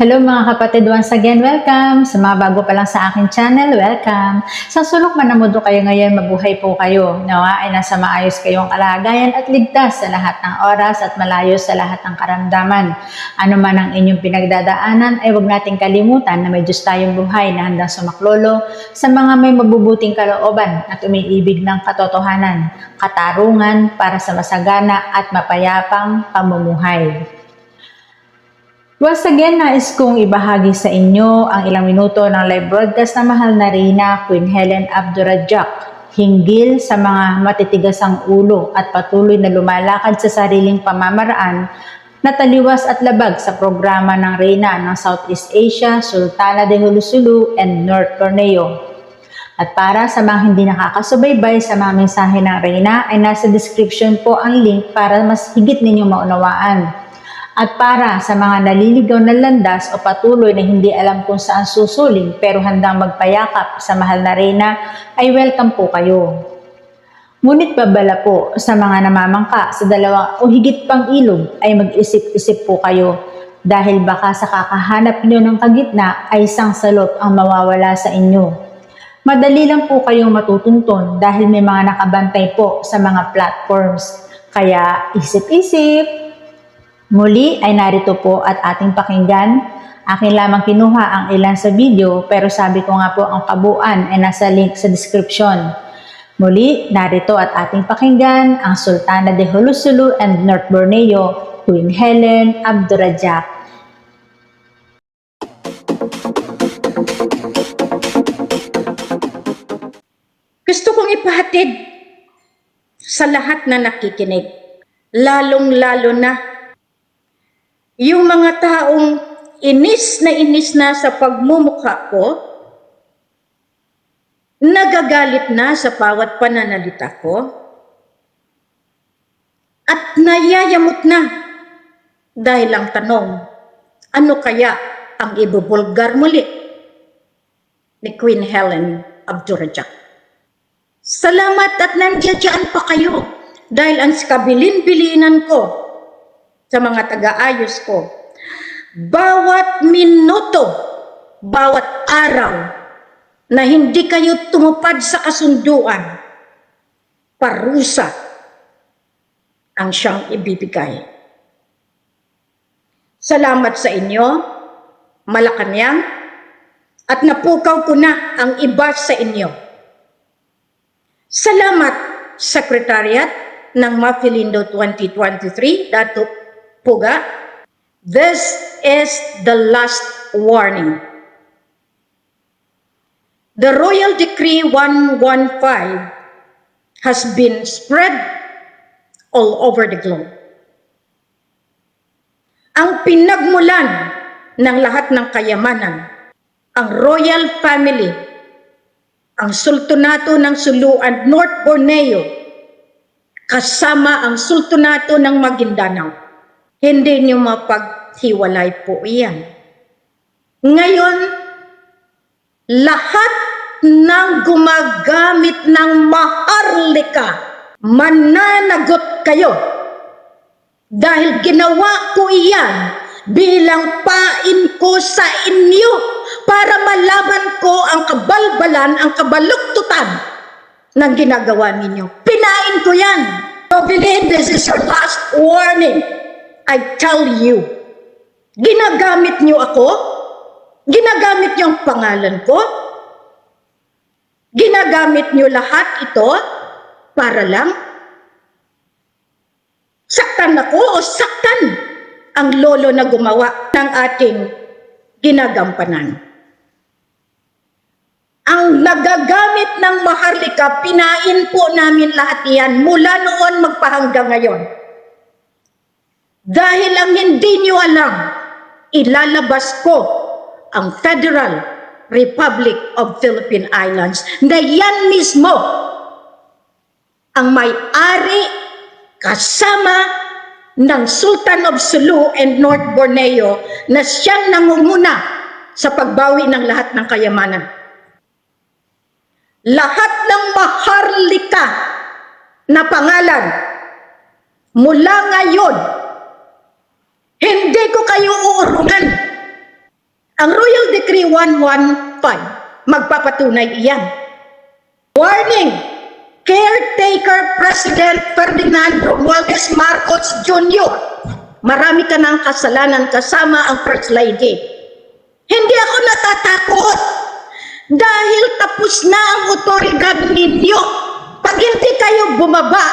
Hello mga kapatid, once again, welcome! Sa mga bago pa lang sa aking channel, welcome! Sa sulok man ng mundo kayo ngayon, mabuhay po kayo. Nawa ay nasa maayos kayong kalagayan at ligtas sa lahat ng oras at malayo sa lahat ng karamdaman. Ano man ang inyong pinagdadaanan, ay huwag nating kalimutan na may Diyos tayong buhay na handang sumaklolo sa mga may mabubuting kalooban at umiibig ng katotohanan, katarungan para sa masagana at mapayapang pamumuhay. Once again, nais kong ibahagi sa inyo ang ilang minuto ng live broadcast na mahal na Rina Queen Helen Abdurajak hinggil sa mga matitigas ang ulo at patuloy na lumalakad sa sariling pamamaraan na taliwas at labag sa programa ng Reyna ng Southeast Asia, Sultana de Hulusulu, and North Borneo. At para sa mga hindi nakakasubaybay sa mga mensahe ng Reyna ay nasa description po ang link para mas higit ninyong maunawaan. At para sa mga naliligaw na landas o patuloy na hindi alam kung saan susuling pero handang magpayakap sa mahal na reyna, ay welcome po kayo. Ngunit babala po sa mga namamangka sa dalawa o higit pang ilog ay mag-isip-isip po kayo dahil baka sa kakahanap nyo ng kagitna ay isang salot ang mawawala sa inyo. Madali lang po kayong matutuntun dahil may mga nakabantay po sa mga platforms. Kaya isip-isip, Muli ay narito po at ating pakinggan. Akin lamang kinuha ang ilan sa video pero sabi ko nga po ang kabuuan ay nasa link sa description. Muli, narito at ating pakinggan ang Sultana de Hulusulu and North Borneo, Queen Helen Abdurajak. Gusto kong ipahatid sa lahat na nakikinig, lalong-lalo na yung mga taong inis na inis na sa pagmumukha ko, nagagalit na sa bawat pananalita ko, at nayayamot na dahil ang tanong, ano kaya ang ibubulgar muli ni Queen Helen Abdurajak? Salamat at nandiyan pa kayo dahil ang kabilin-bilinan ko sa mga taga-ayos ko. Bawat minuto, bawat araw na hindi kayo tumupad sa kasunduan, parusa ang siyang ibibigay. Salamat sa inyo, Malacanang, at napukaw ko na ang iba sa inyo. Salamat, Secretariat ng Mafilindo 2023, Dato Puga. This is the last warning. The Royal Decree 115 has been spread all over the globe. Ang pinagmulan ng lahat ng kayamanan, ang royal family, ang sultanato ng Sulu and North Borneo, kasama ang sultanato ng Maguindanao. Hindi niyo mapaghiwalay po iyan. Ngayon, lahat ng gumagamit ng maharlika, mananagot kayo. Dahil ginawa ko iyan bilang pain ko sa inyo para malaban ko ang kabalbalan, ang kabaluktutan ng ginagawa ninyo. Pinain ko yan. So believe this is your last warning. I tell you, ginagamit niyo ako, ginagamit niyo ang pangalan ko, ginagamit niyo lahat ito para lang saktan ako o saktan ang lolo na gumawa ng ating ginagampanan. Ang nagagamit ng maharlika, pinain po namin lahat yan mula noon magpahanggang ngayon. Dahil ang hindi nyo alam, ilalabas ko ang Federal Republic of Philippine Islands na yan mismo ang may-ari kasama ng Sultan of Sulu and North Borneo na siyang nangunguna sa pagbawi ng lahat ng kayamanan. Lahat ng maharlika na pangalan mula ngayon, hindi ko kayo uurungan 3115. Magpapatunay iyan. Warning! Caretaker President Ferdinand Romualdez Marcos Jr. Marami ka ng kasalanan kasama ang First Lady. Hindi ako natatakot dahil tapos na ang otoridad ninyo. Pag hindi kayo bumaba,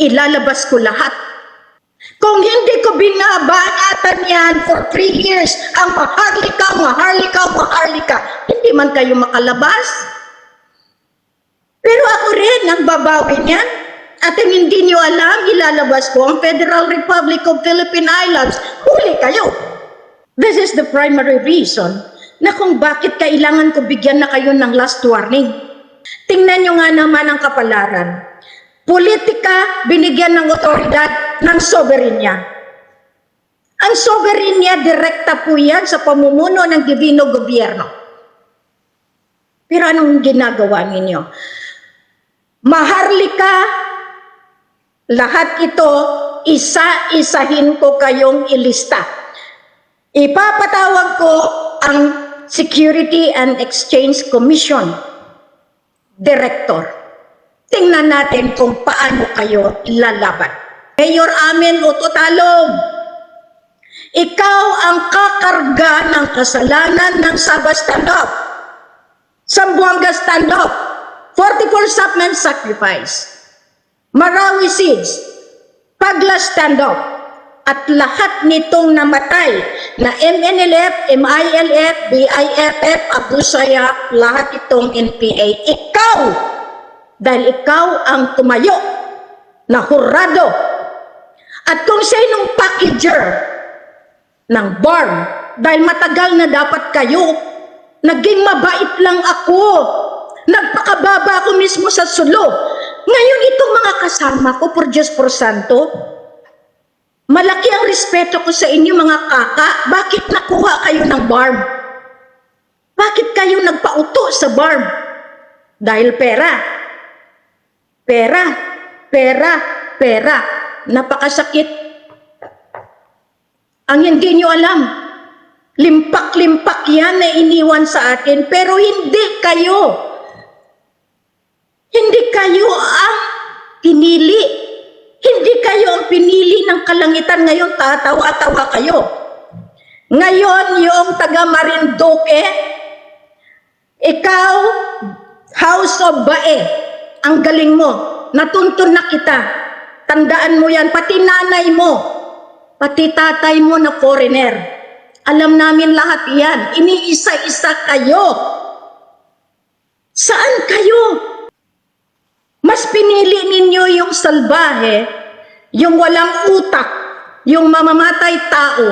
ilalabas ko lahat. Kung hindi ko binabanatan yan for three years, ang maharlika, maharlika, maharlika, hindi man kayo makalabas. Pero ako rin ang babawi niyan. At ang hindi niyo alam, ilalabas ko ang Federal Republic of Philippine Islands. Huli kayo. This is the primary reason na kung bakit kailangan ko bigyan na kayo ng last warning. Tingnan nyo nga naman ang kapalaran. Politika, binigyan ng otoridad ng soberenya. Ang soberenya, direkta po yan sa pamumuno ng divino gobyerno. Pero anong ginagawa ninyo? Maharlika, lahat ito, isa-isahin ko kayong ilista. Ipapatawag ko ang Security and Exchange Commission Director. Tingnan natin kung paano kayo lalaban. Mayor Amin Utotalog, ikaw ang kakarga ng kasalanan ng Sabah stand-up. Sambuanga stand-up. 44 Sapman sacrifice. Marawi Seeds, Pagla stand-up, at lahat nitong namatay na MNLF, MILF, BIFF, Abu Sayyaf, lahat itong NPA. Ikaw! Dahil ikaw ang tumayo na hurado. At kung sinong packager ng barn, dahil matagal na dapat kayo, naging mabait lang ako. Nagpakababa ako mismo sa sulo. Ngayon itong mga kasama ko, por Diyos por Santo, malaki ang respeto ko sa inyo mga kaka. Bakit nakuha kayo ng barn? Bakit kayo nagpauto sa barn? Dahil pera. Pera, pera, pera. Napakasakit. Ang hindi nyo alam, limpak-limpak yan na iniwan sa atin, pero hindi kayo. Hindi kayo ang pinili. Hindi kayo ang pinili ng kalangitan. Ngayon, tatawa-tawa kayo. Ngayon, yung taga Marinduque, ikaw, House of Bae, ang galing mo. Natuntun na kita. Tandaan mo yan, pati nanay mo, pati tatay mo na foreigner. Alam namin lahat yan. Iniisa-isa kayo. Saan kayo? Mas pinili ninyo yung salbahe, yung walang utak, yung mamamatay tao,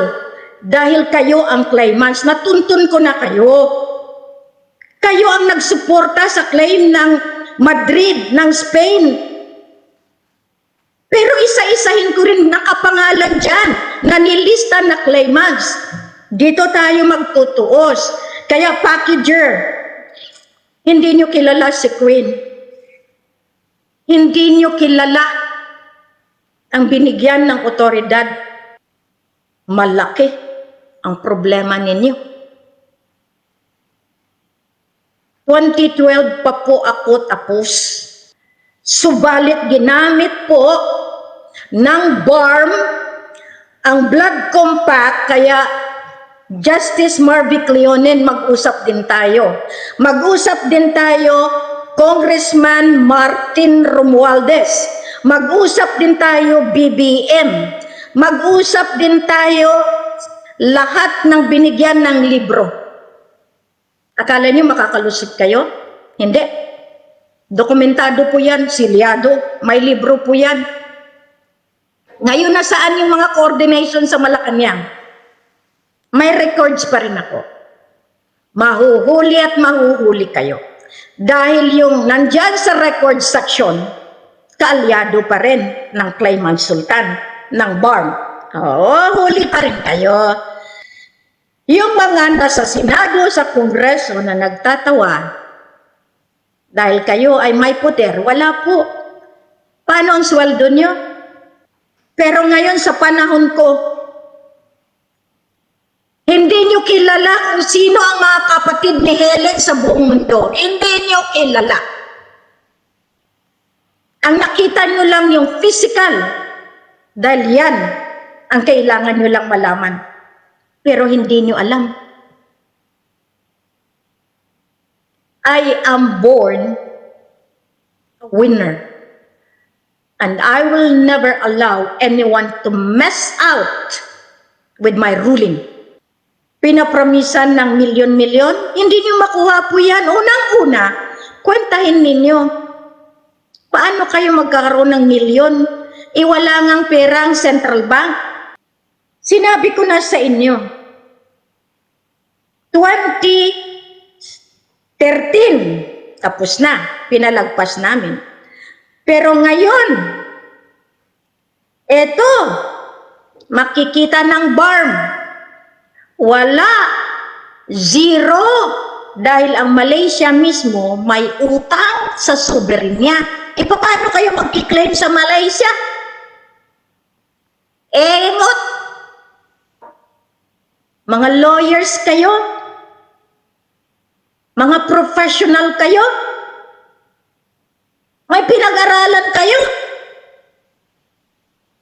dahil kayo ang claimants. Natuntun ko na kayo. Kayo ang nagsuporta sa claim ng Madrid, ng Spain. Pero isa-isahin ko rin nakapangalan dyan, na nilista na claimants. Dito tayo magtutuos. Kaya packager, hindi nyo kilala si Queen. Hindi nyo kilala ang binigyan ng otoridad. Malaki ang problema ninyo. 2012 pa po ako tapos. Subalit ginamit po ng BARM ang blood compact kaya Justice Marvic Leonen mag-usap din tayo. Mag-usap din tayo Congressman Martin Romualdez. Mag-usap din tayo BBM. Mag-usap din tayo lahat ng binigyan ng libro. Akala niyo makakalusot kayo? Hindi. Dokumentado po yan, silyado, may libro po yan. Ngayon nasaan yung mga coordination sa Malacanang? May records pa rin ako. Mahuhuli at mahuhuli kayo. Dahil yung nandyan sa record section, kaalyado pa rin ng Clayman Sultan, ng BARM. Oo, huli pa rin kayo. Yung mga nasa Senado, sa Kongreso na nagtatawa, dahil kayo ay may poder, wala po. Paano ang sweldo nyo? Pero ngayon sa panahon ko, hindi nyo kilala kung sino ang mga kapatid ni Helen sa buong mundo. Hindi niyo kilala. Ang nakita niyo lang yung physical. Dahil yan ang kailangan niyo lang malaman. Pero hindi niyo alam. I am born a winner. And I will never allow anyone to mess out with my ruling. Pinapromisan ng milyon-milyon, hindi niyo makuha po yan. Unang-una, kwentahin ninyo. Paano kayo magkakaroon ng milyon? Iwala ngang pera ang central bank. Sinabi ko na sa inyo, 2013, tapos na, pinalagpas namin. Pero ngayon, eto, makikita ng barm. Wala. Zero. Dahil ang Malaysia mismo may utang sa soberanya. E paano kayo magkiklaim sa Malaysia? Eh. Mga lawyers kayo? Mga professional kayo? May pinag-aralan kayo?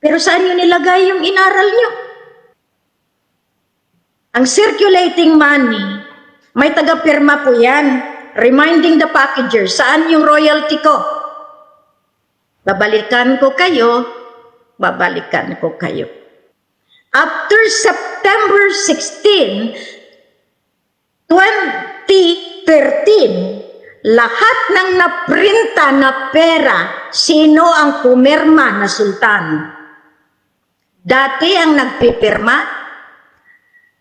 Pero saan nyo nilagay yung inaral nyo? Ang circulating money, may taga-pirma po yan. Reminding the packager, saan yung royalty ko? Babalikan ko kayo, babalikan ko kayo. After September 16, 2013, lahat ng naprinta na pera, sino ang pumirma na sultan? Dati ang nagpipirma,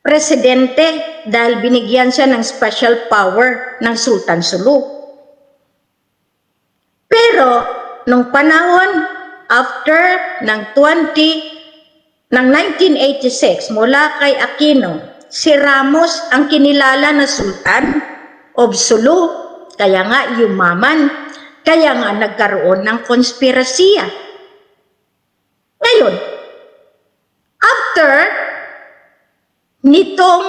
presidente dahil binigyan siya ng special power ng Sultan Sulu. Pero, nung panahon, after ng 20, ng 1986, mula kay Aquino, si Ramos ang kinilala na Sultan of Sulu, kaya nga yumaman, kaya nga nagkaroon ng konspirasiya. Ngayon, after nitong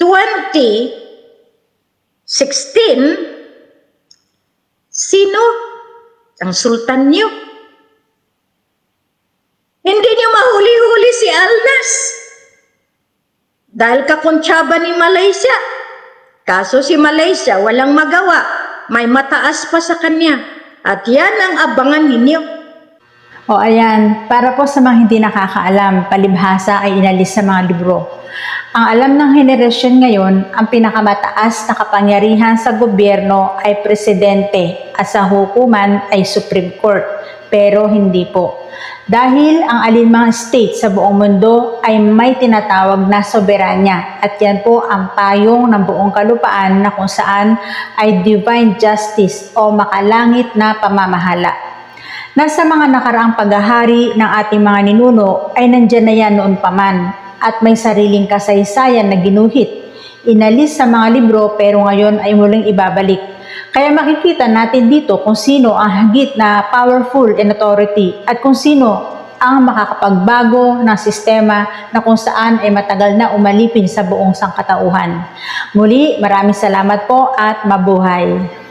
2016, sino ang sultan niyo? Hindi niyo mahuli-huli si Alnas. Dahil kakontsaba ni Malaysia. Kaso si Malaysia walang magawa. May mataas pa sa kanya. At yan ang abangan ninyo. O ayan, para po sa mga hindi nakakaalam, palibhasa ay inalis sa mga libro. Ang alam ng henerasyon ngayon, ang pinakamataas na kapangyarihan sa gobyerno ay presidente at sa hukuman ay Supreme Court. Pero hindi po. Dahil ang alinmang state sa buong mundo ay may tinatawag na soberanya at yan po ang payong ng buong kalupaan na kung saan ay divine justice o makalangit na pamamahala. Nasa mga nakaraang paghahari ng ating mga ninuno ay nandyan na yan noon pa man at may sariling kasaysayan na ginuhit. Inalis sa mga libro pero ngayon ay muling ibabalik. Kaya makikita natin dito kung sino ang hagit na powerful in authority at kung sino ang makakapagbago ng sistema na kung saan ay matagal na umalipin sa buong sangkatauhan. Muli, maraming salamat po at mabuhay.